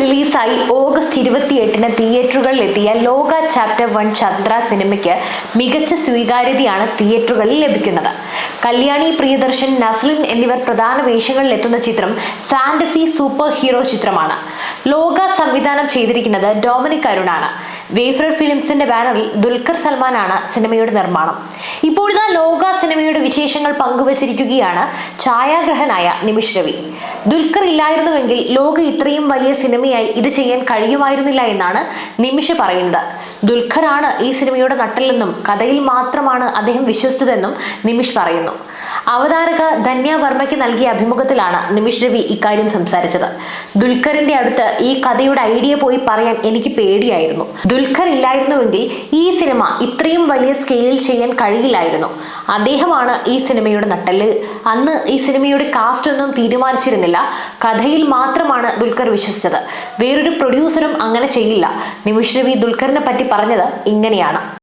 റിലീസായി ഓഗസ്റ്റ് ഇരുപത്തിയെട്ടിന് തിയേറ്ററുകളിലെത്തിയ ലോക ചാപ്റ്റർ വൺ ചന്ദ്ര സിനിമയ്ക്ക് മികച്ച സ്വീകാര്യതയാണ് തിയേറ്ററുകളിൽ ലഭിക്കുന്നത്. കല്യാണി പ്രിയദർശൻ നസ്ലിൻ എന്നിവർ പ്രധാന വേഷങ്ങളിൽ എത്തുന്ന ചിത്രം ഫാന്റസി സൂപ്പർ ഹീറോ ചിത്രമാണ്. ലോക സംവിധാനം ചെയ്തിരിക്കുന്നത് ഡൊമിനിക് അരുണാണ്. വേഫ്രർ ഫിലിംസിന്റെ ബാനറിൽ ദുൽഖർ സൽമാനാണ് സിനിമയുടെ നിർമ്മാണം. ലോക സിനിമയുടെ വിശേഷങ്ങൾ പങ്കുവച്ചിരിക്കുകയാണ് ഛായാഗ്രഹനായ നിമിഷ് രവി. ദുൽഖർ ഇല്ലായിരുന്നുവെങ്കിൽ ലോക ഇത്രയും വലിയ സിനിമയായി ഇത് ചെയ്യാൻ കഴിയുമായിരുന്നില്ല എന്നാണ് നിമിഷ് പറയുന്നത്. ദുൽഖറാണ് ഈ സിനിമയുടെ നട്ടലെന്നും കഥയിൽ മാത്രമാണ് അദ്ദേഹം വിശ്വസിച്ചതെന്നും നിമിഷ് പറയുന്നു. അവതാരക ധന്യ വർമ്മയ്ക്ക് നൽകിയ അഭിമുഖത്തിലാണ് നിമിഷ് രവി ഇക്കാര്യം സംസാരിച്ചത്. ദുൽഖറിന്റെ അടുത്ത് ഈ കഥയുടെ ഐഡിയ പോയി പറയാൻ എനിക്ക് പേടിയായിരുന്നു. ദുൽഖർ ഇല്ലായിരുന്നുവെങ്കിൽ ഈ സിനിമ ഇത്രയും വലിയ സ്കെയിലിൽ ചെയ്യാൻ കഴിയില്ലായിരുന്നു. അദ്ദേഹമാണ് ഈ സിനിമയുടെ നട്ടൽ അന്ന് ഈ സിനിമയുടെ കാസ്റ്റ് ഒന്നും തീരുമാനിച്ചിരുന്നില്ല. കഥയിൽ മാത്രമാണ് ദുൽഖർ വിശ്വസിച്ചത്. വേറൊരു പ്രൊഡ്യൂസറും അങ്ങനെ ചെയ്യില്ല. നിമിഷ് രവി ദുൽഖറിനെ പറ്റി പറഞ്ഞത് ഇങ്ങനെയാണ്.